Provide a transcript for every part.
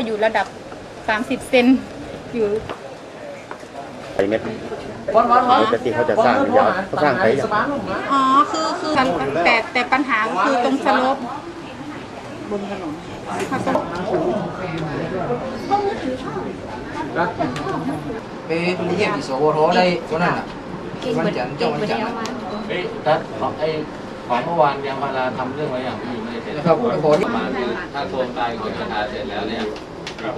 อยู่ระดับ 30 เซนอยู่ไอ้เม็ดปกติเขาจะสร้างยาวเขาสร้างไปอย่างอ๋อคือคือแต่แต่ปัญหาคือตรงสลบบนถนนเขาจะ cái lý hiệp chỉ số vô thố đây chỗ này là văn chấn trong văn chấn เฮ้ยทัดของไอ้ของเมื่อวานยังเวลาทำเรื่องไว้อย่างที่ไม่ได้ เสร็จนะครับไอ้โพสต์มาคือถ้าโครงการของราคาเสร็จแล้วเนี่ย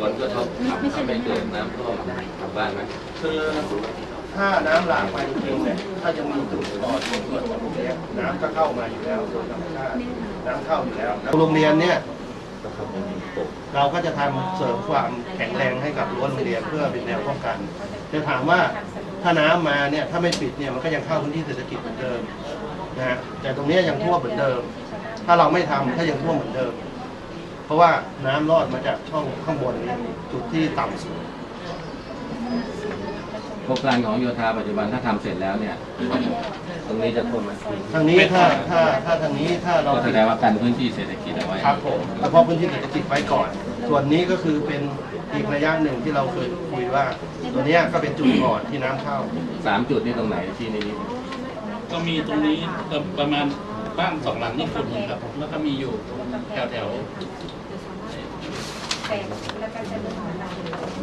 ผลกระทบทำให้เกิดน้ำท่วมกับบ้านไหมคือถ้าน้ำหลากไปจริงๆเนี่ยถ้าจะมีจุดก่อนส่วนของโรงเรียนน้ำก็เข้ามาอยู่แล้วโดยธรรมชาติน้ำเข้าอยู่แล้วโรงเรียนเนี่ยเราก็จะทำเสริมความแข็งแรงให้กับรั้วโรงเรียนเพื่อเป็นแนวป้องกัน จะถามว่าถ้าน้ำมาเนี่ยถ้าไม่ปิดเนี่ยมันก็ยังเข้าพื้นที่เศรษฐกิจเหมือนเดิมนะฮะแต่ตรงนี้ยยังท่วมเหมือนเดิม ถ้าเราไม่ทำก็ยังท่วมเหมือนเดิม เพราะว่าน้ำรอดมาจากช่องข้างบนนี้จุดที่ต่ำสุด โครงการของโยธาปัจจุบันถ้าทำเสร็จแล้วเนี่ย ตรงนี้จะท่วมไหมทางนี้ถ้าถ้าถ้าทางนี้ถ้าเรา ก็แสดงว่ากันพื้นที่เศรษฐกิจเอาไว้ครับผมเฉพาะพื้นที่เศรษฐกิจไว้ก่อน ส่วนนี้ก็คือเป็นอีกระยะหนึ่งที่เราเคยคุยว่า ตัวเนี้ยก็เป็นจุดก่อนที่น้ำเข้า สามจุดนี่ตรงไหนที่นี้ก็มีตรงนี้ประมาณ บ้านสองหลังนี่ฝุ่นครับ แล้วก็มีอยู่แถวแถว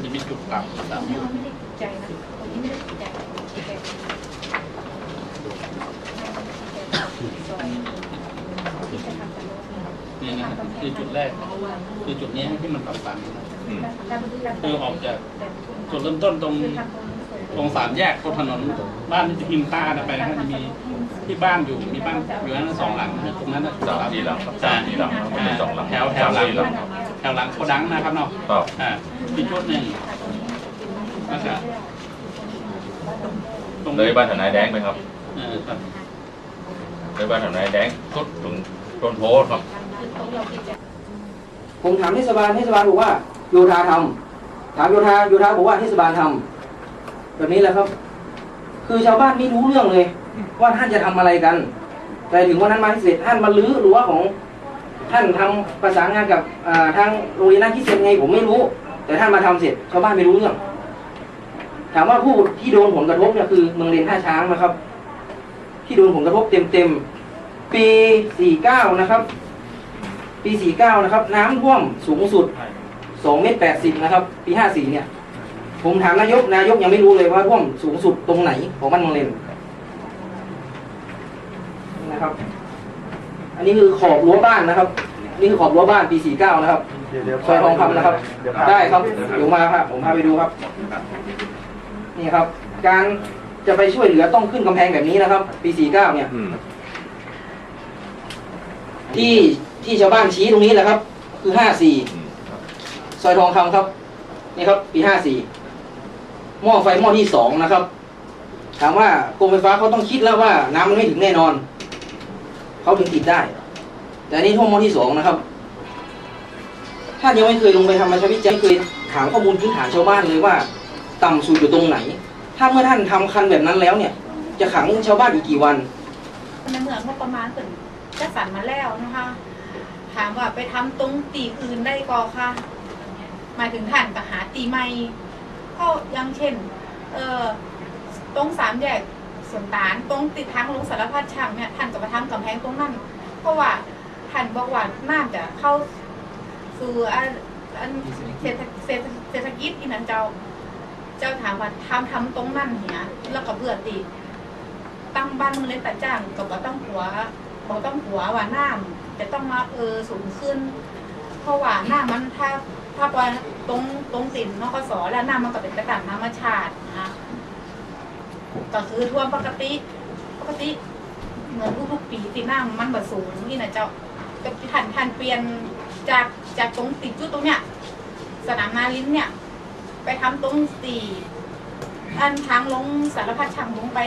จะมีจุดต่ำสามจุดเนี่ยนะครับคือจุดแรก คือจุดนี้ที่มันต่ำๆนะอืมคือออกจากจุดเริ่มต้นตรง ตรงสามแยกตรงถนนบ้านที่พิมพ์ตานะไปนะครับจะมีที่บ้านอยู่มีบ้านอยู่นั้นสองหลังนะตรงนั้นนะสามสี่หลังครับสามสี่หลังครับไม่ใช่สองหลังแถวแถวหลังสามสี่หลังแถวหลังโคดังนะครับเนาะครับ อ่าอีกจุดหนึ่งนะครับตรงเลยบ้านทนายแดงไหมครับเออครับเลยบ้านทนายแดงสุดถึงต้นโพครับ ผมถามเทศบาลเทศบาลบอกว่าโยธาทำถามโยธาโยธาบอกว่าเทศบาลทำ แบบนี้แหละครับ คือชาวบ้านไม่รู้เรื่องเลย ว่าท่านจะทำอะไรกัน แต่ถึงวันนั้นมาที่เสร็จท่านมาลื้อรั้วของ ท่านทำประสานงานกับทางโรงเรียนนักคิดเซนไงผมไม่รู้ แต่ท่านมาทำเสร็จชาวบ้านไม่รู้เรื่อง ถามว่าผู้ที่โดนผลกระทบเนี่ยคือเมืองเรียนท่าช้างนะครับ ที่โดนผลกระทบเต็มๆปี49นะครับปี 49 นะครับ น้ำท่วมสูงสุด 2 เมตร 80 นะครับ ปี 54 เนี่ย ผมถามนายกนายกยังไม่รู้เลยว่าท่วมสูงสุดตรงไหนของบ้านเมืองเลนนะครับ อันนี้คือขอบรั้วบ้านนะครับ นี่คือขอบรั้วบ้านปี 49 นะครับซอยทองคำนะครับ ได้ครับเดี๋ยวมาครับผมพาไปดูครับ นี่ครับ การจะไปช่วยเหลือต้องขึ้นกำแพงแบบนี้นะครับ ปี 49 เนี่ยอืมที่ที่ชาวบ้านชี้ตรงนี้แหละครับ คืออืม54ซอยทองคำครับ นี่ครับ ปี 54 หม้อไฟหม้อที่สองนะครับ ถามว่ากรมไฟฟ้าเขาต้องคิดแล้วว่าน้ำมันไม่ถึงแน่นอนเขาถึงติดได้ แต่นี่ท่วมหม้อที่สองนะครับท่านยังไม่เคยลงไปทำประชาวิจัยไม่เคยถามข้อมูลพื้นฐานชาวบ้านเลยว่า ต่ำสุดอยู่ตรงไหน ถ้าเมื่อท่านทำคันแบบนั้นแล้วเนี่ย จะขังชาวบ้านอีกกี่วันในเมืองก็ประมาณถึงจะสั่นมาแล้วนะคะ ถามว่าไปทำตรงตีอื่นได้ก็ค่ะ หมายถึงท่านก็หาตีไม่ ก็อยังเช่น เออตรงสามแยกสวนตานตรงติดทางลงสารพัดช่างเนี่ยท่านก็มาทำกำแพงตรงนั้น เพราะว่าท่านบอกว่าน่าจะเข้าสู่อันเศรษฐเศรษฐเศรษฐกิจที่นั้นเจ้า เจ้าถามว่าทำทำตรงนั้นเนี่ยแล้วก็เบื่อติตั้งบ้านเมืองเล็กแต่จ้างก็บ่ต้องหัวบ่ต้องหัวว่าน้ำจะต้องมาเออสูงขึ้น เพราะว่าน้ำมันถ้า ถ้าปล่อยตรงตรงติ่นนกสแล้วน้ำมันก็เป็นกระตามธรรมชาตินะก็คือท่วมปกติปกติเหมือนทุกๆปีตีน้ำมันแบบสูงนี่นะเจ้าก็ทันทันเปลี่ยนจากจากตรงติดจุดตรงเนี้ยสนามนาลิ้นเนี่ย ไปทำตรงสี่อันทางลงสารพัดช่างลงไป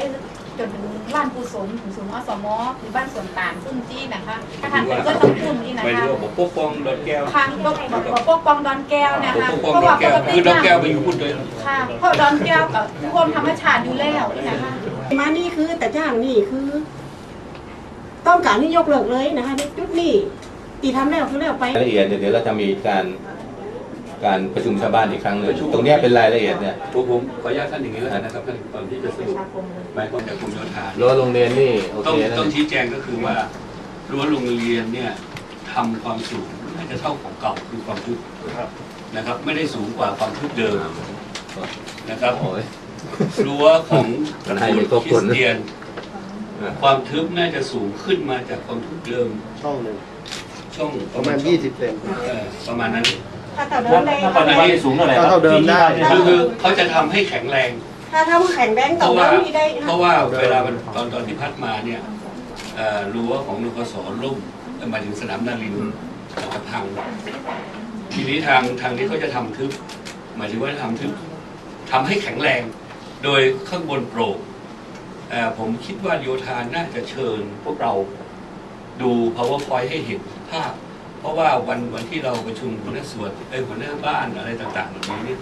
จนถึงบ้านปูสมถึงสูงอสมหรือบ้านสวนตาลซึ่งจี้นะคะถ้าทางเป็นก็ต้องพุ่นนี่นะไม่คะ รู้ว่าผมปกป้องดอนแก้วทางปกปกปกป้องดอนแก้วเนยผมคะปกป้องเพราะดอว่านปแก้วกติคือดอนแก้วไปน้อยู่พุ่นเลยำค่ะเพราะดอนแก้วกับท่วมธรรมชาติอยู่แล้วนี่นะคะมานี่คือแต่จ้างนี่คือ ต้องการที่ยกเลิกเลยนะคะในจุดนี้ตีทำแล้วคือแล้วไป รายละเอียดเดี๋ยวเราจะมีการ การประชุมชาวบ้านอีกครั้งหนึ่งตรงเนี้ยเป็นรายละเอียดเนี่ยผมผมขออนุญาตท่านอย่างนี้แล้วกันนะครับท่านก่อนที่จะสรุปหมายความจากกรมโยธารั้วโรงเรียนนี่โอต้องเคนะต้องชี้แจงก็คือว่ารั้วโรงเรียนเนี่ยทำความสูงน่าจะเท่าของเก่าคือความทึบครับนะครับ ไม่ได้สูงกว่าความทึบเดิมนะครับ โอ้ย รั้วของมันให้ไม่ครบคริคนสนะเตียนอ่าความทึบน่าจะสูงขึ้นมาจากความทึบเดิมช่องหนึ่งช่องประมาณช่อง20เซน เออประมาณนั้น ถ้าต่อเดิมได้ตอนนี้สูงเท่าไหร่ก็เท่าเดิมได้ คือคือเขาจะทำให้แข็งแรง ถ้าถ้าแข็งแรงเพต่อราะเดิว่ามนี่ได้เพราะว่าเวลามันตอนตอนที่พัดมาเนี่ยเอ่อรั้วของนกสล่มหมายถึงสนามนารินอาจจะพังทีนี้ทางทางนี้เขาจะทำทึบหมายถึงว่าทำทึบทำให้แข็งแรง โดยข้างบนโปร่งเอ่อผมคิดว่าโยธาน่าจะเชิญพวกเราดู powerpoint ให้เห็นภาพ เพราะว่าวันวันที่เราประชุมหัวหน้าส่วนเอ้ยหัวหน้าบ้านอะไรต่างๆเหล่านี้นี่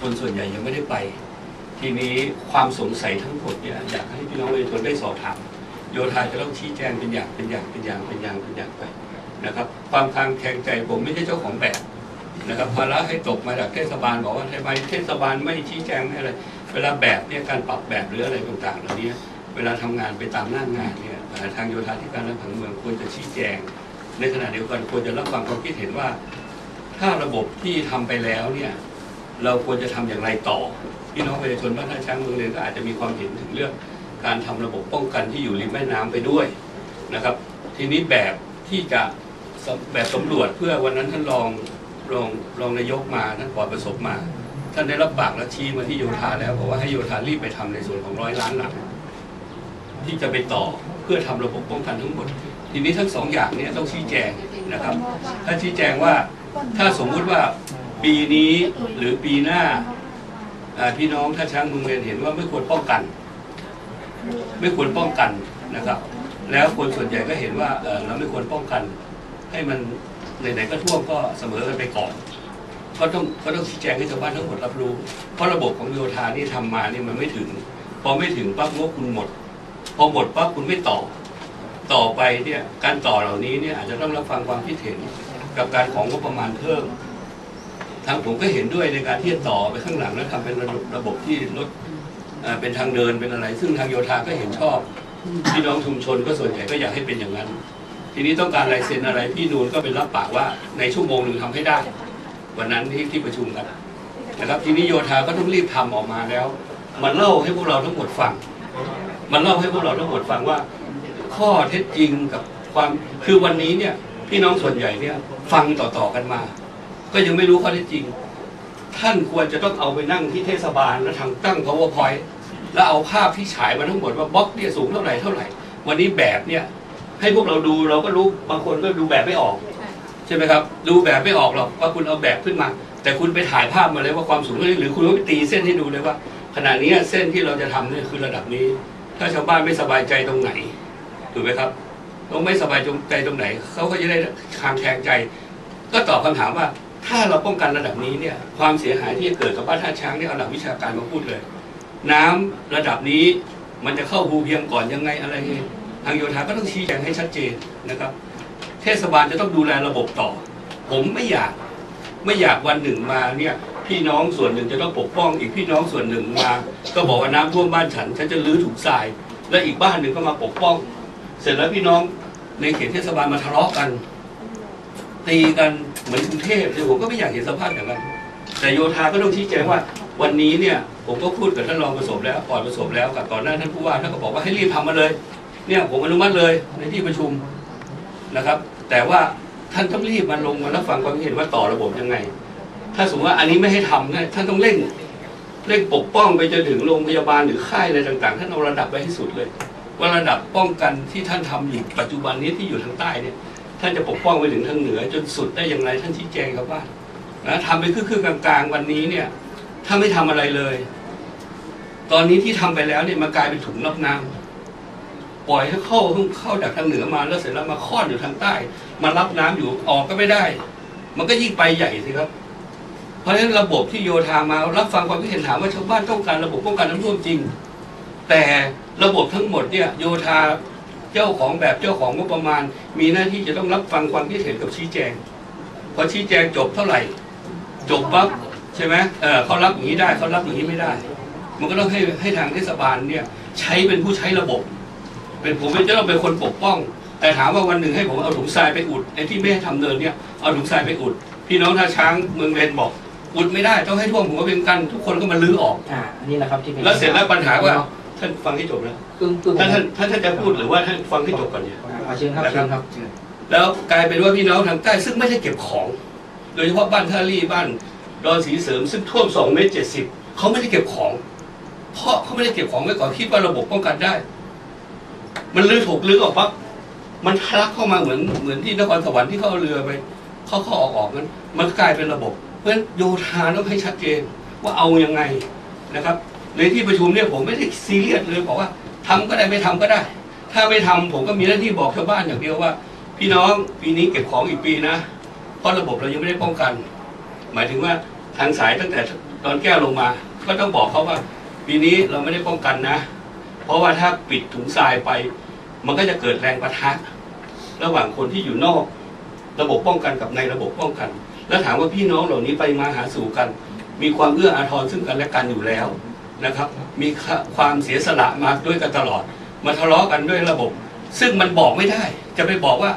คนส่วนใหญ่ยังไม่ได้ไป ทีนี้ความสงสัยทั้งหมดเนี่ยอยากให้พี่น้องประชาชนได้สอบถามโยธาจะต้องชี้แจงเป็นอย่างเป็นอย่างเป็นอย่างเป็นอย่างเป็นอย่างไปนะครับความคลางแคลงใจผมไม่ใช่เจ้าของแบบนะครับภาระให้ตกมาจากเทศบาลบอกว่าทำไมเทศบาลไม่ชี้แจงไม่อะไรเวลาแบบเนี่ยการปรับแบบหรืออะไรต่างๆเหล่านี้เวลาทำงานไปตามหน้างานเนี่ยทางโยธาธิการและผังเมืองควรจะชี้แจง ในขณะเดียวกันควรจะรับฟังความคิดเห็นว่า ถ้าระบบที่ทำไปแล้วเนี่ยเราควรจะทำอย่างไรต่อพี่น้องประชาชนบ้านท่าช้างเมืองเลยก็อาจจะมีความเห็นถึงเรื่องการทำระบบป้องกันที่อยู่ริมแม่น้ำไปด้วยนะครับ ทีนี้แบบที่จะแบบสำรวจเพื่อวันนั้นท่านรองรองรองนายกมาท่านปอดประสบมา ท่านได้รับปากและชี้มาที่โยธาแล้วบอกว่าให้โยธารีบไปทำในส่วนของร้อยล้านหลังที่จะไปต่อเพื่อทำระบบป้องกันทั้งหมด ทีนี้ทั้งสองอย่างเนี่ยต้องชี้แจงนะครับ ถ้าชี้แจงว่าถ้าสมมุติว่าปีนี้หรือปีหน้าพี่น้องถ้าช้างเมืองเรียนเห็นว่าไม่ควรป้องกัน ไม่ควรป้องกันนะครับ แล้วคนส่วนใหญ่ก็เห็นว่าเราไม่ควรป้องกัน ให้มันไหนๆก็ท่วมก็เสมอกันไปก่อนก็ต้องก็ต้องชี้แจงให้ชาวบ้านทั้งหมดรับรู้ เพราะระบบของโยธานี่ทำมานี่มันไม่ถึง พอไม่ถึงปั๊บงบคุณหมด พอหมดปั๊บคุณไม่ต่อ ต่อไปเนี่ยการต่อเหล่านี้เนี่ยอาจจะต้องรับฟังความคิดเห็นกับการของงบประมาณเพิ่มทางผมก็เห็นด้วยในการที่จะต่อไปข้างหลังแล้วทำเป็นระบบระบบที่ลดเอ่อเป็นทางเดินเป็นอะไร ซึ่งทางโยธาก็เห็นชอบพี่น้องชุมชนก็ส่วนใหญ่ก็อยากให้เป็นอย่างนั้น ทีนี้ต้องการลายเซ็นอะไรพี่นูนก็เป็นรับปากว่าในชั่วโมงหนึ่งทำให้ได้ วันนั้นที่ที่ประชุมกันนะครับทีนี้โยธาก็ต้องรีบทำออกมาแล้ว มันเล่าให้พวกเราทั้งหมดฟัง มันเล่าให้พวกเราทั้งหมดฟังว่า ข้อเท็จจริงกับความคือวันนี้เนี่ยพี่น้องส่วนใหญ่เนี่ยฟังต่อๆกันมา ก็ยังไม่รู้ข้อเท็จจริง ท่านควรจะต้องเอาไปนั่งที่เทศบาลแล้วทำตั้ง powerpoint แล้วเอาภาพที่ฉายมาทั้งหมดว่าบล็อกเนี่ยสูงเท่าไหร่เท่าไหร่ วันนี้แบบเนี่ยให้พวกเราดูเราก็รู้บางคนก็ดูแบบไม่ออก ใช่ไหมครับ ดูแบบไม่ออกหรอกว่าคุณเอาแบบขึ้นมา แต่คุณไปถ่ายภาพมาเลยว่าความสูงเท่านี้หรือคุณก็ไปตีเส้นให้ดูเลยว่าขณะนี้เส้นที่เราจะทำเนี่ยคือระดับนี้ ถ้าชาวบ้านไม่สบายใจตรงไหน ถูกไหมครับต้องไม่สบายใจตรงไหนเขาก็จะได้คลางแคงใจ ก็ตอบคำถามว่า ถ้าเราป้องกันระดับนี้เนี่ย ความเสียหายที่จะเกิดกับบ้านท่าช้างเนี่ยเอาหลักวิชาการมาพูดเลย น้ำระดับนี้มันจะเข้าภูเพียงก่อนยังไงอะไรทางโยธาก็ต้องชี้แจงให้ชัดเจนนะครับ เทศบาลจะต้องดูแลระบบต่อ ผมไม่อยากไม่อยากวันหนึ่งมาเนี่ยพี่น้องส่วนหนึ่งจะต้องปกป้อง อีกพี่น้องส่วนหนึ่งมา ก็บอกว่าน้ำท่วมบ้านฉันฉันจะรื้อถุงทราย แล้วอีกบ้านหนึ่งก็มาปกป้อง เสร็จแล้วพี่น้องในเขตเทศบาลมาทะเลาะกัน ตีกันเหมือนกรุงเทพเนี่ยผมก็ไม่อยากเห็นสภาพอย่างนั้นแต่โยธาก็ต้องชี้แจงว่า วันนี้เนี่ยผมก็พูดกับท่านรองประสบแล้วก่อนประสบแล้วกับก่อนหน้าท่านผู้ว่าท่านก็บอกว่าให้รีบทำมาเลย เนี่ยผมอนุมัติเลยในที่ประชุมนะครับ แต่ว่าท่านต้องรีบมาลงมารับฟังความเห็นว่าต่อระบบยังไง ถ้าสมมติว่าอันนี้ไม่ให้ทำนะท่านต้องเร่งเร่งปกป้องไปจนถึงโรงพยาบาลหรือค่ายอะไรต่าง ๆ ท่านเอาระดับไปให้สุดเลย ว่าระดับป้องกันที่ท่านทำอยู่ปัจจุบันนี้ที่อยู่ทางใต้เนี่ย ท่านจะปกป้องไปถึงทางเหนือ จนสุดได้อย่างไรท่านชี้แจงครับว่านะทำไปครึ่งๆกลางๆวันนี้เนี่ยถ้าไม่ทำอะไรเลย ตอนนี้ที่ทำไปแล้วเนี่ยมันกลายเป็นถุงรับน้ำปล่อยให้เข้าเข้าจากทางเหนือมาแล้วเสร็จแล้วมาค้อนอยู่ทางใต้ มารับน้ำอยู่ออกก็ไม่ได้ มันก็ยิ่งไปใหญ่สิครับเพราะฉะนั้นระบบที่โยธามารับฟังความคิดเห็นถามว่าชาวบ้านต้องการระบบป้องกันน้ำท่วมจริง แต่ ระบบทั้งหมดเนี่ยโยธาเจ้าของแบบเจ้าของงบประมาณ มีหน้าที่จะต้องรับฟังความคิดเห็นกับชี้แจงพอชี้แจงจบเท่าไหร่ จบปั๊บใช่ไหมเออเขารับอย่างนี้ได้เขารับอย่างนี้ไม่ได้ มันก็ต้องให้ให้ทางเทศบาลเนี่ยใช้เป็นผู้ใช้ระบบ เป็นผมเป็นจะต้องเป็นคนปกป้อง แต่ถามว่าวันหนึ่งให้ผมเอาถุงทรายไปอุดไอ้ที่ไม่ให้ทำเนินเนี่ยเอาถุงทรายไปอุด พี่น้องท่าช้างเมืองเรนบอกอุดไม่ได้ต้องให้ท่วมหัวเป็นกัน ทุกคนก็มาลื้อออกอ่าอันนี้นะครับที่เป็นแล้วเสร็จแล้วปัญหาว่า ท่านฟังให้จบนะกึ่งกึ่งท่านท่านท่านท่านจะพูดหรือว่าท่านฟังให้จบก่อนเนี่ยอ่าเชิญครับเชิญครับเชิญแล้วกลายเป็นว่าพี่น้องทางใต้ซึ่งไม่ได้เก็บของ โดยเฉพาะบ้านท่าลี่บ้านดอนสีเสริมซึ่งท่วม2เมตรเจ็ดสิบเขาไม่ได้เก็บของ เพราะเขาไม่ได้เก็บของไว้ก่อนคิดว่าระบบป้องกันได้ มันลื้อถูกลื้อออกปั๊บมันทะลักเข้ามาเหมือนเหมือนที่นครสวรรค์ที่เขาเอาเรือไปเข้าเข้าออกออกนั้นมันกลายเป็นระบบ เพราะฉะนั้นโยธาต้องให้ชัดเจนว่าเอายังไงนะครับ ในที่ประชุมเนี่ยผมไม่ได้ซีเรียสเลยบอกว่าทำก็ได้ไม่ทำก็ได้ ถ้าไม่ทำผมก็มีหน้าที่บอกชาวบ้านอย่างเดียวว่า พี่น้องปีนี้เก็บของอีกปีนะ เพราะระบบเรายังไม่ได้ป้องกัน หมายถึงว่าทางสายตั้งแต่ตอนแก้ลงมา ก็ต้องบอกเขาว่าปีนี้เราไม่ได้ป้องกันนะ เพราะว่าถ้าปิดถุงทรายไป มันก็จะเกิดแรงประทะ ระหว่างคนที่อยู่นอก ระบบป้องกันกับในระบบป้องกัน แล้วถามว่าพี่น้องเหล่านี้ไปมาหาสู่กัน มีความเอื้ออาทรซึ่งกันและกันอยู่แล้ว นะครับ มีความเสียสละมาด้วยกันตลอด มาทะเลาะกันด้วยระบบ ซึ่งมันบอกไม่ได้ จะไปบอกว่า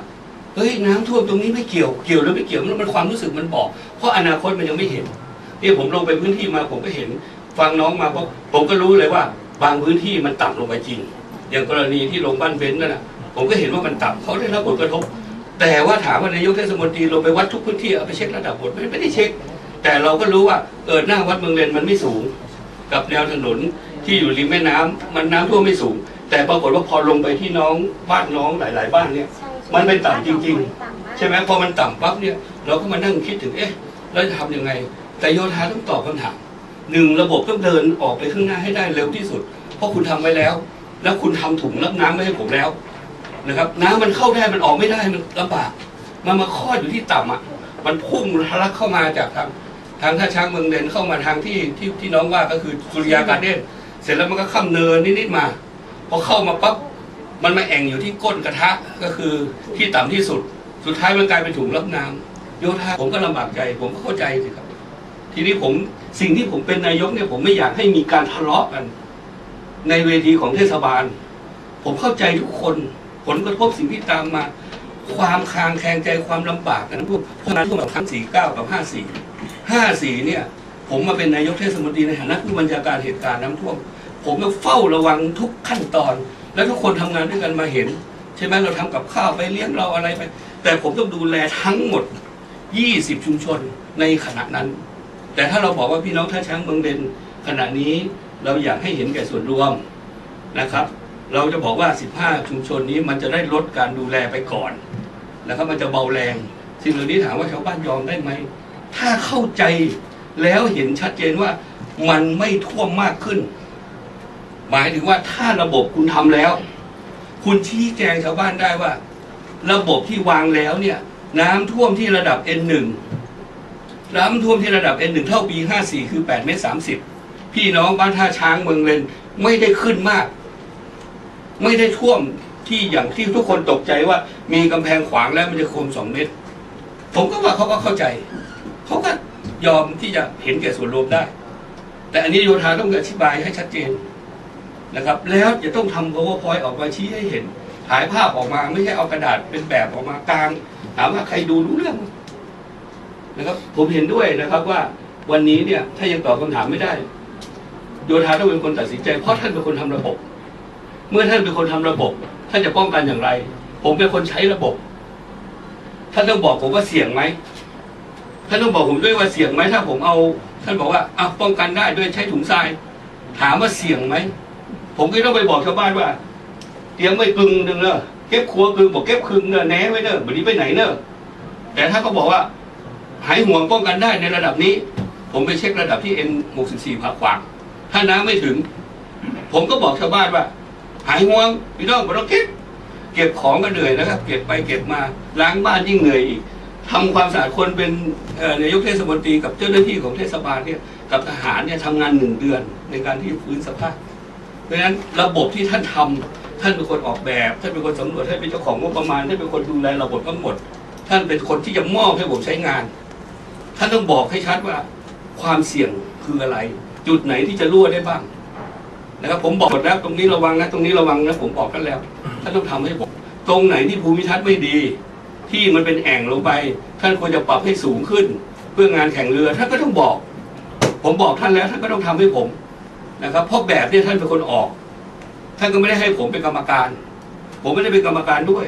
เฮ้ยน้ำท่วมตรงนี้ไม่เกี่ยวเกี่ยวหรือไม่เกี่ยวมันความรู้สึกมันบอก เพราะอนาคตมันยังไม่เห็นนี่ผมลงไปพื้นที่มาผมก็เห็นฟังน้องมาเพราะผมก็รู้เลยว่า บางพื้นที่มันต่ำลงไปจริง อย่างกรณีที่ลงบ้านเบนนั่นนะผมก็เห็นว่ามันต่ำเขาได้รับผลกระทบ แต่ว่าถามว่านายกเทศมนตรีลงไปวัดทุกพื้นที่เอาไปเช็คระดับหมดไม่ไม่ได้เช็ค แต่เราก็รู้ว่าเออหน้าวัดเมืองเรนมันไม่สูง กับแนวถนนที่อยู่ริมแม่น้ำมันน้ำท่วมไม่สูง แต่ปรากฏว่าพอลงไปที่น้องบ้านน้องหลาย ๆ บ้านเนี่ย มันเป็นต่ำจริง ๆ ใช่ไหมพอมันต่ำปั๊บเนี่ย เราก็มานั่งคิดถึงเอ๊ะเราจะทำยังไง แต่โยธาต้องตอบคำถามหนึ่งระบบต้องเดินออกไปข้างหน้าให้ได้เร็วที่สุด เพราะคุณทำไว้แล้ว แล้วคุณทำถุงรับน้ำไว้ให้ผมแล้วนะครับ น้ำมันเข้าได้มันออกไม่ได้มันลำบากมันมาคลอดอยู่ที่ต่ำอะมันพุ่งทะลักเข้ามาจากทาง ทางท่าช้างเมืองเด่นเข้ามาทางที่ที่ที่น้องว่าก็คือสุริยาการเด้นเสร็จแล้วมันก็ข้ามเนินนิดๆมาพอเข้ามาปั๊บมันมาแอ่งอยู่ที่ก้นกระทะก็คือที่ต่ำที่สุด สุดท้ายมันกลายเป็นถุงรับน้ำโยธาผมก็ลำบากใจ ผมก็เข้าใจสิครับ ทีนี้ผมสิ่งที่ผมเป็นนายกเนี่ยผมไม่อยากให้มีการทะเลาะกัน ในเวทีของเทศบาล ผมเข้าใจทุกคน ผลกระทบสิ่งที่ตามมา ความคางแคลงใจความลำบากนั้นพวกพวกนั้นพวกแบบทั้งสี่เก้ากับห้าสี่ ห้าสีเนี่ย ผมมาเป็นนายกเทศมนตรีในฐานะผู้บัญชาการเหตุการณ์น้ำท่วม ผมก็เฝ้าระวังทุกขั้นตอน แล้วทุกคนทำงานด้วยกันมาเห็น ใช่ไหมเราทำกับข้าวไปเลี้ยงเราอะไรไป แต่ผมต้องดูแลทั้งหมด 20 ชุมชนในขณะนั้น แต่ถ้าเราบอกว่าพี่น้องท่าช้างเมืองเด่นขณะนี้เราอยากให้เห็นแก่ส่วนรวมนะครับ เราจะบอกว่า 15 ชุมชนนี้มันจะได้ลดการดูแลไปก่อนนะครับมันจะเบาแรง สิ่งเหล่านี้ถามว่าชาวบ้านยอมได้ไหม ถ้าเข้าใจแล้วเห็นชัดเจนว่ามันไม่ท่วมมากขึ้น หมายถึงว่าถ้าระบบคุณทำแล้ว คุณชี้แจงชาวบ้านได้ว่า ระบบที่วางแล้วเนี่ย น้ำท่วมที่ระดับ N1 น้ำท่วมที่ระดับ N1 เท่าปี54คือ8เมตร30 พี่น้องบ้านท่าช้างเมืองเลนไม่ได้ขึ้นมาก ไม่ได้ท่วมที่อย่างที่ทุกคนตกใจว่า มีกำแพงขวางแล้วมันจะโคมสองเมตร ผมก็ว่าเขาก็เข้าใจ เขาก็ยอมที่จะเห็นแก่ส่วนรวมได้ แต่อันนี้โยธาต้องอธิบายให้ชัดเจนนะครับ แล้วจะต้องทำ powerpoint ออกมาชี้ให้เห็นถ่ายภาพออกมาไม่ใช่เอากระดาษเป็นแบบออกมากลาง ถามว่าใครดูรู้เรื่องนะครับ ผมเห็นด้วยนะครับว่าวันนี้เนี่ยถ้ายังตอบคำถามไม่ได้ โยธาต้องเป็นคนตัดสินใจ เพราะท่านเป็นคนทำระบบ เมื่อท่านเป็นคนทำระบบ ท่านจะป้องกันอย่างไร ผมเป็นคนใช้ระบบ ท่านต้องบอกผมว่าเสี่ยงไหม ท่านต้องบอกผมด้วยว่าเสี่ยงไหมถ้าผมเอา ท่านบอกว่าอะป้องกันได้ด้วยใช้ถุงทราย ถามว่าเสี่ยงไหม ผมก็ต้องไปบอกชาวบ้านว่าเตรียมไว้กึ่งหนึ่งเนอะเก็บครัวกึ่งบอกเก็บครึ่งเนอะแหน่ไว้เนอะวันนี้ไปไหนเนอะแต่ถ้าเขาบอกว่าหายห่วงป้องกันได้ในระดับนี้ ผมไปเช็คระดับที่ N64 ผักขวางถ้าน้ำไม่ถึง ผมก็บอกชาวบ้านว่า หายห่วงพี่น้องไม่ต้อเก็บเก็บของก็เหนื่อยนะครับ เก็บไปเก็บมาล้างบ้านยิ่งเหนื่อยอีก ทำความสะอาดคนเป็นนายกเทศมนตรีกับเจ้าหน้าที่ของเทศบาลเนี่ยกับทหารเนี่ยทำงานหนึ่งเดือนในการที่ฟื้นสภาพ เพราะฉะนั้นระบบที่ท่านทำท่านเป็นคนออกแบบท่านเป็นคนสำรวจท่านเป็นเจ้าของงบประมาณท่านเป็นคนดูแลระบบทั้งหมด ท่านเป็นคนที่จะมอบให้ผมใช้งาน ท่านต้องบอกให้ชัดว่าความเสี่ยงคืออะไร จุดไหนที่จะรั่วได้บ้างนะครับผมบอกหมดแล้วตรงนี้ระวังนะตรงนี้ระวังนะผมบอกกันแล้วท่านต้องทำให้ผมตรงไหนที่ภูมิทัศน์ไม่ดี ที่มันเป็นแอ่งลงไป ท่านควรจะปรับให้สูงขึ้น เพื่องานแข่งเรือท่านก็ต้องบอก ผมบอกท่านแล้วท่านก็ต้องทำให้ผมนะครับเพราะแบบนี่ท่านเป็นคนออก ท่านก็ไม่ได้ให้ผมเป็นกรรมการ ผมไม่ได้เป็นกรรมการด้วย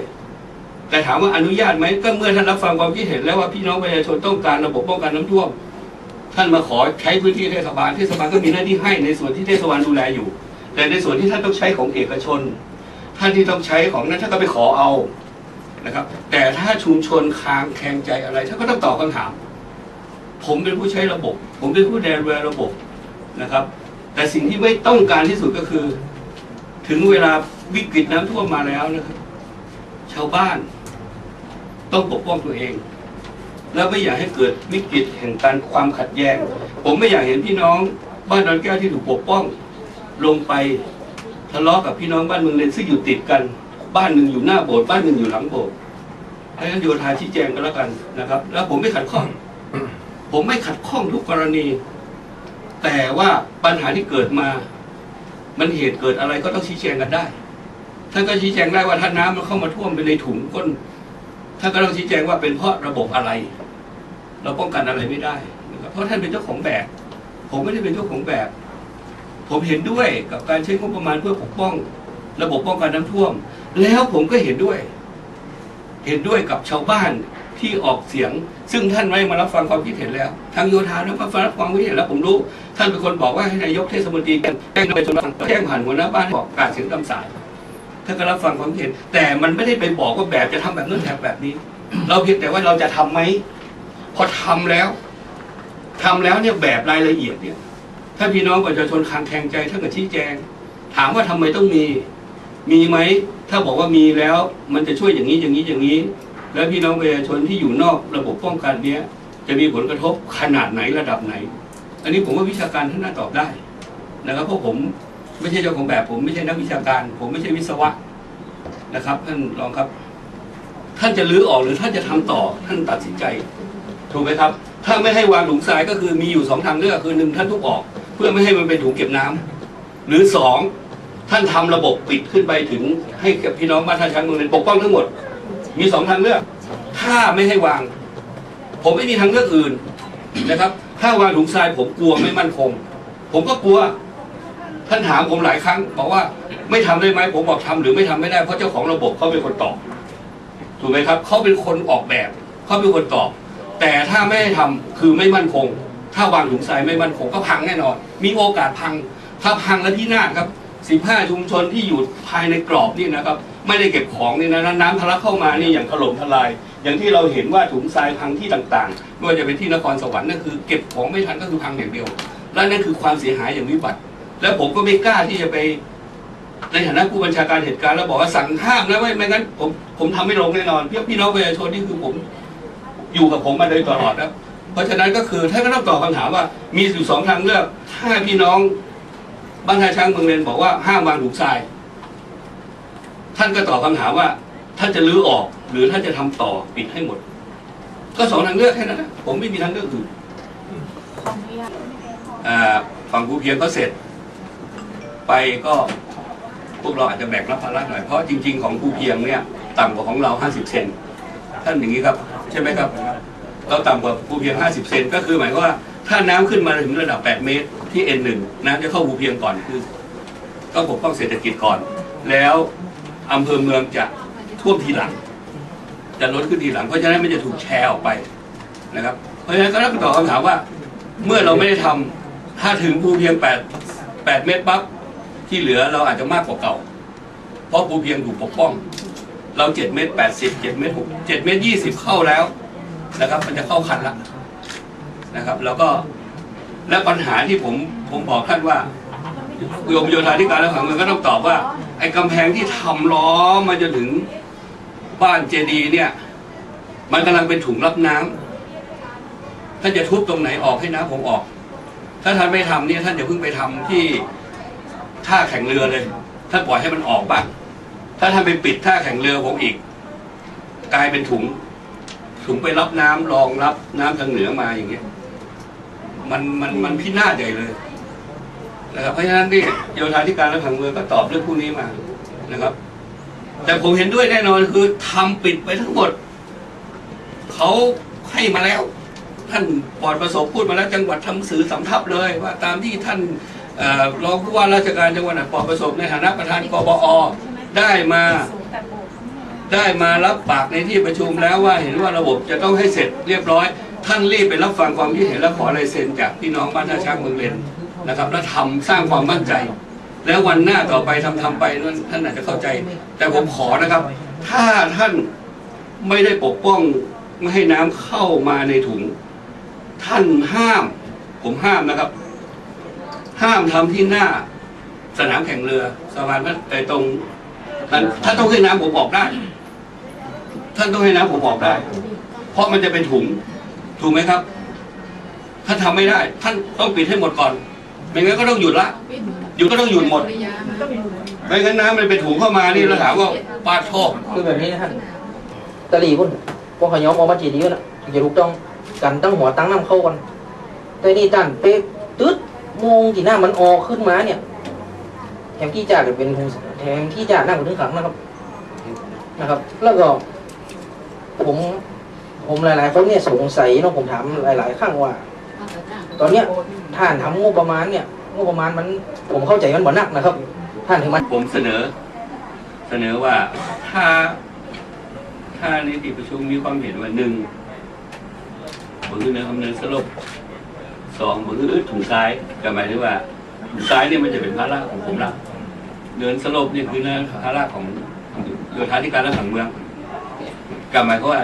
แต่ถามว่าอนุญาตไหมก็เมื่อท่านรับฟังความคิดเห็นแล้วว่าพี่น้องประชาชนต้องการระบบป้องกันน้ำท่วมท่านมาขอใช้พื้นที่เทศบาลเทศบาลก็มีหน้าที่ให้ในส่วนที่เทศบาลดูแลอยู่ แต่ในส่วนที่ท่านต้องใช้ของเอกชน ท่านที่ต้องใช้ของนั้นท่านก็ไปขอเอา นะครับ แต่ถ้าชุมชนค้างแข่งใจอะไรท่านก็ต้องตอบคำถาม ผมเป็นผู้ใช้ระบบ ผมเป็นผู้ดูแลระบบนะครับ แต่สิ่งที่ไม่ต้องการที่สุดก็คือ ถึงเวลาวิกฤตน้ำท่วมมาแล้วนะครับ ชาวบ้าน ต้องปกป้องตัวเอง แล้วไม่อยากให้เกิดวิกฤตแห่งการความขัดแย้งผมไม่อยากเห็นพี่น้องบ้านดอนแก้วที่ถูกปกป้อง ลงไปทะเลาะกับพี่น้องบ้านเมืองเลนซึ่งอยู่ติดกัน บ้านหนึ่งอยู่หน้าโบสถ์บ้านหนึ่งอยู่หลังโบสถ์ให้ท่านโยธาชี้แจงกันแล้วกันนะครับ แล้วผมไม่ขัดข้อง ผมไม่ขัดข้องทุกกรณี แต่ว่าปัญหาที่เกิดมา มันเหตุเกิดอะไรก็ต้องชี้แจงกันได้ ท่านก็ชี้แจงได้ว่าถ้านน้ำมันเข้ามาท่วมไปในถุงก้นท่านก็ต้องชี้แจงว่าเป็นเพราะระบบอะไร เราป้องกันอะไรไม่ได้นะครับเพราะท่านเป็นเจ้าของแบบ ผมไม่ได้เป็นเจ้าของแบบ ผมเห็นด้วยกับการใช้งบประมาณเพื่อปกป้อง ระบบป้องกันน้ำท่วม แล้วผมก็เห็นด้วย เห็นด้วยกับชาวบ้านที่ออกเสียง ซึ่งท่านไม่มารับฟังความคิดเห็นแล้ว ทางโยธานะมารับฟังความคิดเห็นแล้วผมรู้ ท่านเป็นคนบอกว่าให้นายกเทศมนตรีแจ้งไปจนแจ้งผ่านหัวหน้าบ้านบอกการเสียงตามสายท่านก็รับฟังความคิดเห็น แต่มันไม่ได้ไปบอกว่าแบบจะทำแบบนู้นแบบแบบนี้ เราเพียงแต่ว่าเราจะทำไหมพอทำแล้วทำแล้วเนี่ยแบบรายละเอียดเนี่ย ถ้าพี่น้องประชาชนคางแคลงใจท่านก็ชี้แจง ถามว่าทำไมต้องมี มีไหมถ้าบอกว่ามีแล้ว มันจะช่วยอย่างนี้อย่างนี้อย่างนี้ แล้วพี่น้องประชาชนที่อยู่นอกระบบป้องกันเนี้ยจะมีผลกระทบขนาดไหนระดับไหน อันนี้ผมว่าวิชาการท่านน่าตอบได้นะครับเพราะผมไม่ใช่เจ้าของแบบ ผมไม่ใช่นักวิชาการ ผมไม่ใช่วิศวะนะครับ ท่านรองครับ ท่านจะรื้อออกหรือท่านจะทำต่อท่านตัดสินใจ ถูกไหมครับ ถ้าไม่ให้วางถุงทรายก็คือมีอยู่สองทางเลือกคือหนึ่งท่านทุบออก เพื่อไม่ให้มันเป็นถุงเก็บน้ำหรือสอง ท่านทำระบบปิดขึ้นไปถึงให้กับพี่น้องบ้านท่านช้างเมืองเลยปกป้องทั้งหมด มีสองทางเลือก ถ้าไม่ให้วาง ผมไม่มีทางเลือกอื่นนะครับ ถ้าวางถุงทรายผมกลัวไม่มั่นคง ผมก็กลัว ท่านถามผมหลายครั้ง บอกว่าไม่ทำได้ไหมผมบอกทำหรือไม่ทำไม่ได้เพราะเจ้าของระบบเขาเป็นคนตอบถูกไหมครับเขาเป็นคนออกแบบเขาเป็นคนตอบ แต่ถ้าไม่ให้ทำคือไม่มั่นคง ถ้าวางถุงทรายไม่มั่นคงก็พังแน่นอน มีโอกาสพัง ถ้าพังแล้วพี่นาครับ 15 ชุมชนที่อยู่ภายในกรอบนี่นะครับ ไม่ได้เก็บของนี่นะน้ำทะลักเข้ามานี่อย่างถล่มทลาย อย่างที่เราเห็นว่าถุงทรายพังที่ต่างๆไม่ว่าจะเป็นที่นครสวรรค์นั่นคือเก็บของไม่ทันก็คือพังอย่างเดียว และนั่นคือความเสียหายอย่างวิบัติ แล้วผมก็ไม่กล้าที่จะไป ในฐานะผู้บัญชาการเหตุการณ์แล้วบอกว่าสั่งห้ามนะไม่ไม่งั้นผมผมทำไม่ลงแน่นอนพี่พี่น้องประชาชนนี่คือผมอยู่กับผมมาโดยตลอดนะเพราะฉะนั้นก็คือท่านก็ต้องตอบคำถามว่ามีอยู่สองทางเลือกถ้าพี่น้อง บ้านท่าช้างเมืองเลนบอกว่าห้ามวางถุงทราย ท่านก็ตอบคำถามว่าท่านจะรื้อออก หรือท่านจะทำต่อปิดให้หมด ก็สองทางเลือกแค่นั้นนะผมไม่มีทางเลือกอื่นฝั่งภูเพียงก็เสร็จ ไปก็พวกเราอาจจะแบกรับภาระหน่อย เพราะจริง ๆ ของภูเพียงเนี่ยต่ำกว่าของเรา 50 เซนท่านอย่างนี้ครับ ใช่ไหมครับ เราต่ำกว่าภูเพียง 50 เซนก็คือหมายว่า ถ้าน้ำขึ้นมาถึงระดับ 8 เมตรที่ N1 น้ำจะเข้าภูเพียงก่อนคือต้องปกป้องเศรษฐกิจก่อน แล้วอำเภอเมืองจะท่วมทีหลัง จะลดขึ้นทีหลัง เพราะฉะนั้นมันจะถูกแชร์ออกไปนะครับ เพราะฉะนั้นก็ต้องตอบคำถามว่า เมื่อเราไม่ได้ทำถ้าถึงภูเพียง 8 8 เมตรปั๊บที่เหลือเราอาจจะมากกว่าเก่า เพราะภูเพียงถูกปกป้อง เรา 7 เมตร 80 7 เมตร6 7 เมตร 20 เข้าแล้วนะครับ มันจะเข้าคันละ นะครับ แล้วก็และปัญหาที่ผมผมบอกท่านว่าโยมโยธาธิการและผังเมืองก็ต้องตอบว่า ไอ้กำแพงที่ทำล้อมมาจนถึงบ้านเจดีเนี่ย มันกำลังเป็นถุงรับน้ำท่านจะทุบตรงไหนออกให้น้ำผมออก ถ้าท่านไม่ทำเนี่ยท่านอย่าเพิ่งไปทำที่ท่าแข่งเรือเลยท่านปล่อยให้มันออกบ้างถ้าท่านไปปิดท่าแข่งเรือผมอีก กลายเป็นถุงถุงไปรับน้ำรองรับน้ำทางเหนือมาอย่างเงี้ย มันมันมันพินาศใหญ่เลยนะครับเพราะฉะนั้นนี่โยธาธิการและผังเมืองก็ตอบเรื่องพวกนี้มานะครับ แต่ผมเห็นด้วยแน่นอนคือทำปิดไปทั้งหมดเขาให้มาแล้ว ท่านปอดประสบพูดมาแล้วจังหวัดทำหนังสือสำทับเลย ว่าตามที่ท่านรองผู้ว่าราชการจังหวัดปอดประสบในฐานะประธานกบอได้มาได้มารับปากในที่ประชุมแล้วว่าเห็นว่าระบบจะต้องให้เสร็จเรียบร้อย ท่านรีบไปรับฟังความคิดเห็นและขอลายเซ็นจากพี่น้องบ้านท่าช้างเมืองเลนนะครับ แล้วทำสร้างความมั่นใจ แล้ววันหน้าต่อไปทำทำไปนั่นท่านอาจจะเข้าใจ แต่ผมขอนะครับ ถ้าท่านไม่ได้ปกป้องไม่ให้น้ำเข้ามาในถุง ท่านห้าม ผมห้ามนะครับ ห้ามทำที่หน้า สนามแข่งเรือสะพานไอ้ตรงนั้นท่านต้องให้น้ำผมออกได้ ท่านต้องให้น้ำผมออกได้ เพราะมันจะเป็นถุง ถูกไหมครับถ้าทำไม่ได้ ท่านต้องปิดให้หมดก่อนไม่งั้นก็ต้องหยุดละหยุดก็ต้องหยุดหมดไม่งั้นน้ำมันเป็นถุงเข้ามานี่เราถามว่าปาดท่อคือแบบนี้นะท่านตะลีพุ่นพวกขยอมออกมาจีดีนะจะถูกต้องกันตั้งหัวตั้งน้ำเข้ากันแต่นี่ท่านเป๊ะตึ๊ดมงจีหน้ามันออกขึ้นมาเนี่ยแถมที่จ่าจะเป็นแถมที่จ่านั่งอยู่ถึงขังนะครับ นะครับ แล้วก็ผม ผมหลาย ๆ คนเนี่ยสงสัยเนาะผมถามหลาย ๆ ครั้งว่า ตอนเนี้ยท่านทำงบประมาณเนี่ยงบประมาณมันผมเข้าใจมันบ่หนักนะครับ ท่านถึงมันผมเสนอ เสนอว่าถ้าถ้าในที่ประชุมมีความเห็นว่าหนึ่งผมคือเนื้อคำเนินสรุปสองผมคืออึดถุงซ้ายก็หมายถึงว่าถุงซ้ายเนี่ยมันจะเป็นภาระของผมละเนินสลบเนี่ยคือเนื้อภาระของโยธาธิการและผังเมืองก็หมายความว่า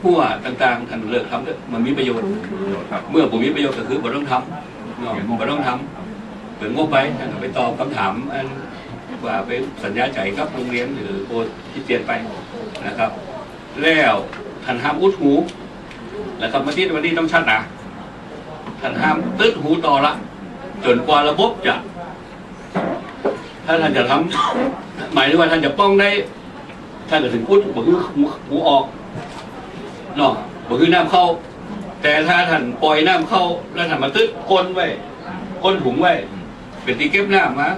ผู้ว่าต่างๆท่านเลิกทำเถอะมันมีประโยชน์ เมื่อผมมีประโยชน์ก็คือผมต้องทำเนาะผมต้องทำเปิดงบไปท่านก็ไปตอบคำถามอันว่าไปสัญญาใจกับโรงเรียนหรือโอที่เปลี่ยนไปนะครับ แล้วท่านห้ามอุดหูนะครับมาที่วันนี้ต้องชัดนะท่านห้ามตึดหูต่อละ จนกว่าระบบจะถ้าท่านจะทำหมายถึงว่าท่านจะป้องได้ท่านก็ถึงพูดบอกหูออก เนาะบอกคือน้ำเข้า แต่ถ้าท่านปล่อยน้ำเข้า แล้วท่านมาตึดก้นไว้ก้นถุงไว้ เป็นที่เก็บน้ำมา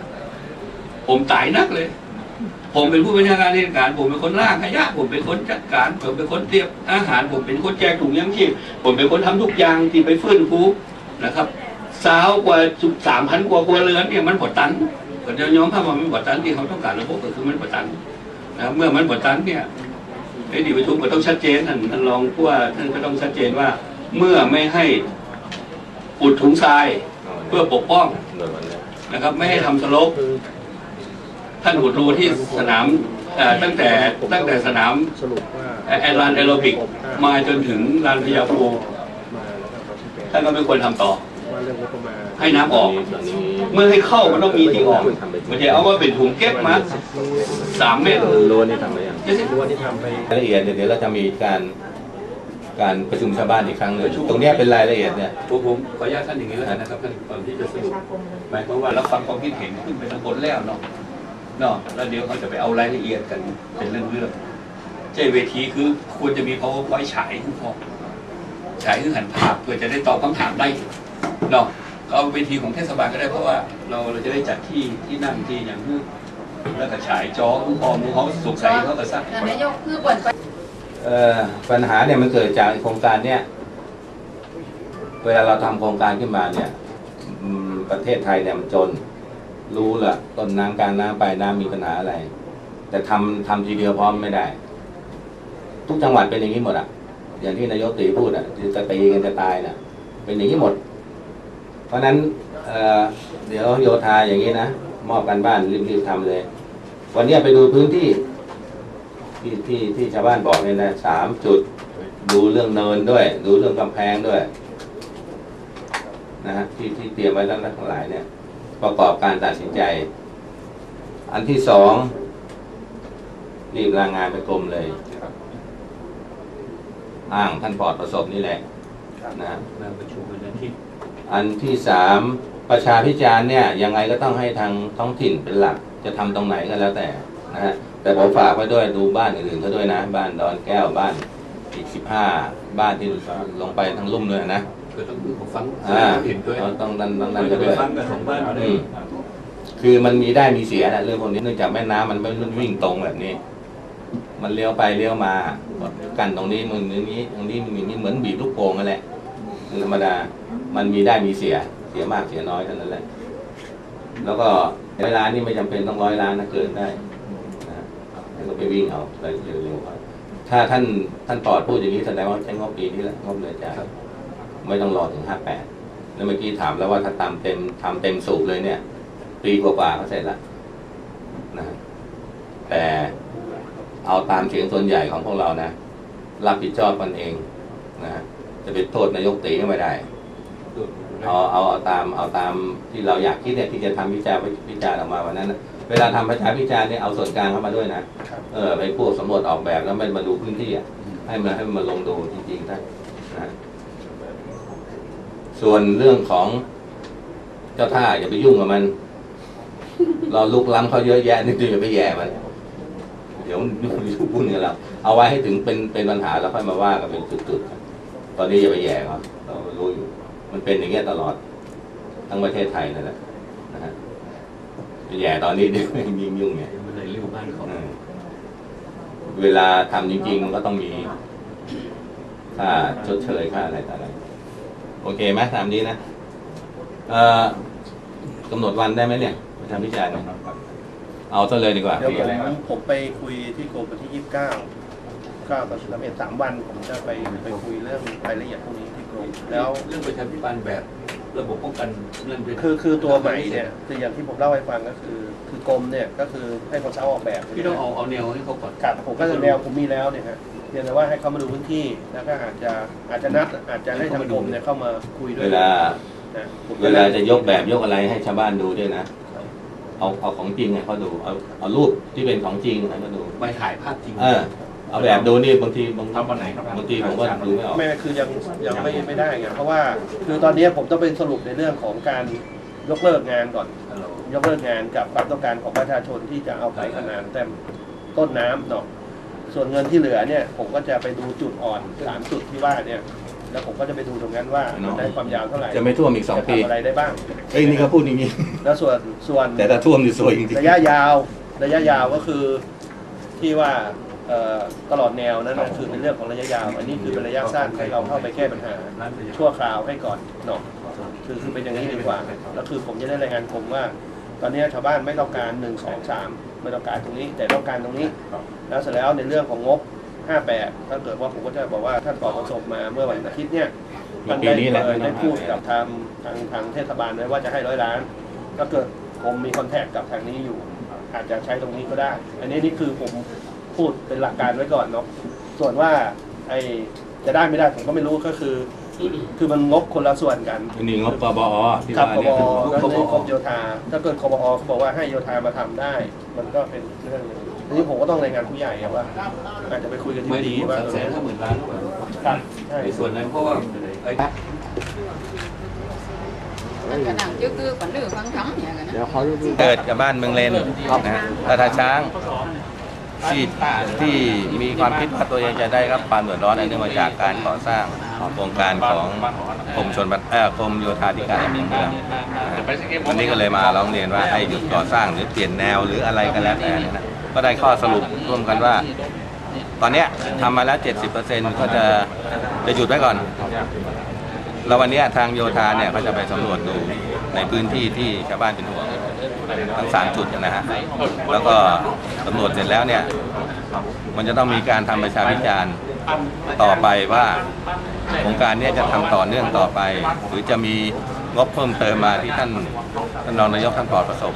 ผมตายนักเลย ผมเป็นผู้บัญชาการเหตุการณ์ผมเป็นคนล่างขยะ ผมเป็นคนจัดการ ผมเป็นคนเตรียมอาหาร ผมเป็นคนแจกถุงยังชีพผมเป็นคนทำทุกอย่างที่ไปฟื้นฟูนะครับสาวกว่าสามพันกว่าครัวเรือนเนี่ยมันปวดตันก็จะย้อมภาพว่ามันปวดตันที่เขาต้องการระบบก็คือมันปวดตันนะเมื่อมันปวดตันเนี่ย ในที่ประชุมก็ต้องชัดเจนท่านท่านรองผู้ว่าท่านก็ต้องชัดเจนว่า เมื่อไม่ให้อุดถุงทรายเพื่อปกป้องนะครับ ไม่ให้ทำสลปท่านอุดรูที่สนามตั้งแต่ตั้งแต่สนามแอรลานแอโรบิกมาจนถึงลานพญาภูมาแล้วก็ชี้แจงท่านก็ไม่ควรทำต่อ ว่าเรื่องงบประมาณให้น้ำออก เมื่อให้เข้ามันต้องมีที่ออกไม่ใช่เอาว่าเป็นถุงเก็บมาสามเมตรรั้วนี่ทำไปยังจะสิรู้ว่าที่ทำไปรายละเอียดเดี๋ยวเราจะมีการการประชุมชาวบ้านอีกครั้งหนึ่งตรงเนี้ยเป็นรายละเอียดเนี่ยผมผมขออนุญาตท่านอย่างนี้แล้วกันนะครับท่านก่อนที่จะสรุปหมายความว่ารับฟังความคิดเห็นขึ้นไปทางบนแล้วเนาะเนาะแล้วเดี๋ยวเขาจะไปเอารายละเอียดกันเป็นเรื่องๆใจเวทีคือควรจะมี powerpoint ฉายคือพอฉายคือหันภาพเพื่อจะได้ตอบคำถามได้เนาะก็ เอาเวทีของเทศบาลก็ได้เพราะว่าเราเราจะได้จัดที่ที่นั่งที่อย่างนู้นแล้วก็ฉายจอผู้พอมูเขาสงสัยเขาก็ซักนายกคือบ่นไปเอ่อปัญหาเนี่ยมันเกิดจากโครงการเนี่ยเวลาเราทำโครงการขึ้นมาเนี่ยอืมประเทศไทยเนี่ยมันจนรู้ละต้นน้ำกลางน้ำปลายน้ำมีปัญหาอะไร แต่ทำทำทีเดียวพร้อมไม่ได้ ทุกจังหวัดเป็นอย่างนี้หมดอะ อย่างที่นายกตีพูดอะจะตีกันจะตายน่ะ เป็นอย่างนี้หมด เพราะฉะนั้นเอ่อเดี๋ยวโยธาอย่างนี้นะ มอบกันบ้านรีบๆทำเลย วันเนี้ยไปดูพื้นที่ ที่ที่ที่ชาวบ้านบอกเนี่ยนะสามจุด ดูเรื่องเนินด้วย ดูเรื่องกำแพงด้วย นะฮะที่ที่เตรียมไว้แล้วทั้งหลายเนี่ย ประกอบการตัดสินใจ อันที่สองรีบรายงานไปกรมเลยอ้างท่านปลอดประสบนี่แหละนะฮะมาประชุมวันอาทิตย์ อันที่สามประชาพิจารณ์เนี่ยยังไงก็ต้องให้ทางท้องถิ่นเป็นหลัก จะทำตรงไหนก็แล้วแต่นะฮะแต่ผมฝากไว้ด้วยดูบ้านอื่นๆเขาด้วยนะ บ้านดอนแก้วบ้านอีกสิบห้าบ้านที่ลงไปทั้งลุ่มเลยนะก็ต้องฟังอ่าเห็นด้วยเราต้องดันต้องดัเรานจะไปด้วยฟังกับของบ้านอืมคือมันมีได้มีเสียแหละเรื่องพวกนี้เนื่องจากแม่น้ำมันไม่มันวิ่งตรงแบบนี้ มันเลี้ยวไปเลี้ยวมากันตรงนี้มึงตรงนี้ตรงนี้มันอย่างนี้เหมือนบีบลูกโป่งนั่นแหละ ธรรมดามันมีได้มีเสีย เสียมากเสียน้อยเท่านั้นแหละ แล้วก็ร้อยล้านนี่ไม่จำเป็นต้องร้อยล้านนะเกินได้นะแล้วก็ไปวิ่งเอาไปเร็วๆเอาถ้าท่านท่านปอดพูดอย่างนี้แสดงว่าใช้งบปีนี้แหละงบเหลยจ่ายไม่ต้องรอถึงห้าแปดแล้วเมื่อกี้ถามแล้วว่าถ้าตามเต็มทำเต็มสูบเลยเนี่ย ปีกว่าๆก็เสร็จละนะแต่เอาตามเสียงส่วนใหญ่ของพวกเรานะ รับผิดชอบกันเองนะ จะไปโทษนายกตีก็ไม่ได้เอาเอาเอาตามเอาตามที่เราอยากคิดเนี่ยที่จะทำวิจารณ์วิจารณ์ออกมาวันนั้นนะเวลาทำประชาพิจารณ์เนี่ยเอาส่วนกลางเข้ามาด้วยนะเออไปพวกสำรวจออกแบบแล้วไม่มาดูพื้นที่อะให้มาให้มันมาลงดูจริงๆได้นะส่วนเรื่องของเจ้าท่าอย่าไปยุ่งกับมัน เราลุกล้ำเขาเยอะแยะนี่อย่าไปแย่มันเดี๋ยวมันยุ่งยุ่งวุ่นกันแล้วเอาไว้ให้ถึงเป็นเป็นปัญหาแล้วค่อยมาว่ากันเป็นจุดๆต อนนี้อย่าไปแย่เขาเรารู้อยู่ มันเป็นอย่างเงี้ยตลอด ทั้งประเทศไทยนั่นแหละนะฮะไปแย่ตอนนี้เดี๋ยวยิ่งยุ่งเนี่ยมันเลยเรื่องบ้านเขาอืมเวลาทำจริง ๆ มันก็ต้องมีค่าชดเชยค่าอะไรต่ออะไรโอเคไหมตามนี้นะเอ่อกำหนดวันได้ไหมเนี่ยประชาพิจารณ์เนี่ยเอาซะเลยดีกว่าเดี๋ยวผมผมไปคุยที่กรมวันที่ยี่สิบเก้าเก้าต่อสิบเอ็ดสามวันผมจะไปไปคุยเรื่องรายละเอียดพวกนี้ที่กรมแล้วเรื่องประชาธิปไตยแบบระบบป้องกันเรื่องเป็นคือคือตัวใหม่เนี่ยคืออย่างที่ผมเล่าให้ฟังก็คือ คือกรมเนี่ยก็คือให้คนเช่าออกแบบพี่ต้องเอาเอาแนวให้เขาก่อนครับผมก็จะแนวผมมีแล้วเนี่ยฮะเพียงแต่ว่าให้เขามาดูพื้นที่แล้วก็อาจจะอาจจะนัดอาจจะให้ทางกรมเนี่ยเข้ามาคุยด้วเวยลานะผมเวลาจะยกแบบยกอะไรให้ชาวบ้านดูด้วยนะเอาเอาของจริงให้เขาดูเอาเอารูปที่เป็นของจริงให้เขาดูไปถ่ายภาพจริงเออ เอาแบบดูนี่บางทีบางทำวันไหนครับบางทีผมก็ดูไม่ออกไม่คือยังยังไม่ไม่ได้ไงเพราะว่าคือตอนนี้ผมต้องเป็นสรุปในเรื่องของการยกเลิกงานก่อน ยกเลิกงานกับความต้องการของประชาชนที่จะเอาไปขนานเต็มต้นน้ำเนาะส่วนเงินที่เหลือเนี่ย ผมก็จะไปดูจุดอ่อนสามจุดที่ว่าเนี่ย แล้วผมก็จะไปดูตรงนั้นว่ามันได้ความยาวเท่าไหร่จะไม่ท่วมอีกสองจะปีทำอะไรได้บ้างเอ้ยนี่เขาพูดอย่างนี้แล้วส่วนส่วนแต่ถ้าท่วมนี่สวยจริงระยะยาว ระยะยาวก็คือที่ว่าเอ่อ ตลอดแนวนั้นนะคือเป็นเรื่องของระยะยาว อันนี้คือเป็นระยะสั้นให้เราเข้าไปแก้ปัญหา ชั่วคราวให้ก่อนเนาะคือคือเป็นอย่างนี้ดีกว่า แล้วคือผมจะได้รายงานผมว่า ตอนนี้ชาวบ้านไม่ต้องการหนึ่งสองสามไม่ต้องการตรงนี้ แต่ต้องการตรงนี้ แล้วเสร็จแล้วในเรื่องของงบ 58 ถ้าเกิดว่าผมก็จะบอกว่าท่านปอประสบมาเมื่อวันอาทิตย์เนี่ยท่านปีได้นี้แหละเอ่อได้พูดกับทางทางทางเทศบาลไว้ว่าจะให้ร้อยล้านถ้าเกิดผมมีคอนแทคกับทางนี้อยู่ อาจจะใช้ตรงนี้ก็ได้ อันนี้นี่คือผม พูดเป็นหลักการไว้ก่อนเนาะส่วนว่าไอจะได้ไม่ได้ผมก็ไม่รู้ก็คือ คือมันงบคนละส่วนกันๆนี่งบกบอที่ครับว่าคเนี่ยบแล้วในกรมโยธา ถ้าเกิดคบอเขาบอกว่าให้โยธามาทำได้ มันก็เป็นเรื่องหนึงทีนี้ผมก็ต้องรายงานผู้ใหญ่อะว่าอาจจะไปคุยกันที่ไม่ดีดีว่าสามแสนห้าหมื่นล้านหรือเปล่าครับใช่ในส่วนนั้นเพราะว่าไอ้ cái nào chứ cứ còn lửa vắng thắm nhà cái này เกิดกับบ้านเมืองเลนนะราชาช้าง ที่ที่มีความคิดว่าตัวเองจะได้รับความเดือดร้อนนเนื่องมาจากการก่อสร้างโครงการของกรมชนเอ่อกรมโยธาธิการแห่งเมืองวันนี้ก็เลยมาร้องเรียนว่าให้หยุดก่อสร้างหรือเปลี่ยนแนวหรืออะไรก็แล้วแต่นะก็ได้ข้อสรุปร่วมกันว่า ตอนเนี้ยทำมาแล้ว 70%ก็จะจะหยุดไว้ก่อนแล้ววันนี้ทางโยธาเนี่ยเขาจะไปสำรวจดูในพื้นที่ที่ชาวบ้านเป็นห่วง ทั้งสามจุดนะฮะแล้วก็สำรวจเสร็จแล้วเนี่ยมันจะต้องมีการทำประชาพิจารณ์ต่อไปว่าโครงการนี้จะทำต่อเนื่องต่อไป หรือจะมีงบเพิ่มเติมมาที่ท่านท่านรองนายกท่านปลอดประสบ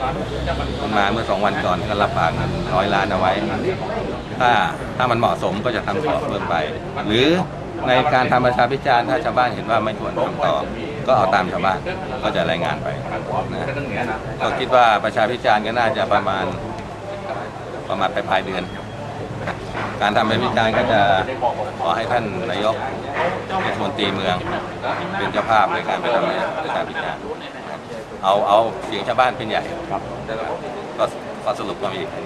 มันมาเมื่อสองวันก่อนก็รับปากเงินร้อยล้านเอาไว้ ถ้าถ้ามันเหมาะสมก็จะทำต่อเพิ่มไป หรือในการทำประชาพิจารณ์ถ้าชาวบ้านเห็นว่าไม่ควรทำต่อ ก็เอาตามชาวบ้านก็จะรายงานไปนะก็คิดว่าประชาพิจารณ์ก็น่าจะประมาณประมาณปลายเดือน การทำประชาพิจารณ์ก็จะขอให้ท่านนายกเทศมนตรีเมือง เป็นเจ้าภาพในการไปทำประชาพิจารณ์เอาเอาเสียงชาวบ้านเป็นใหญ่ก็สรุปความอีกที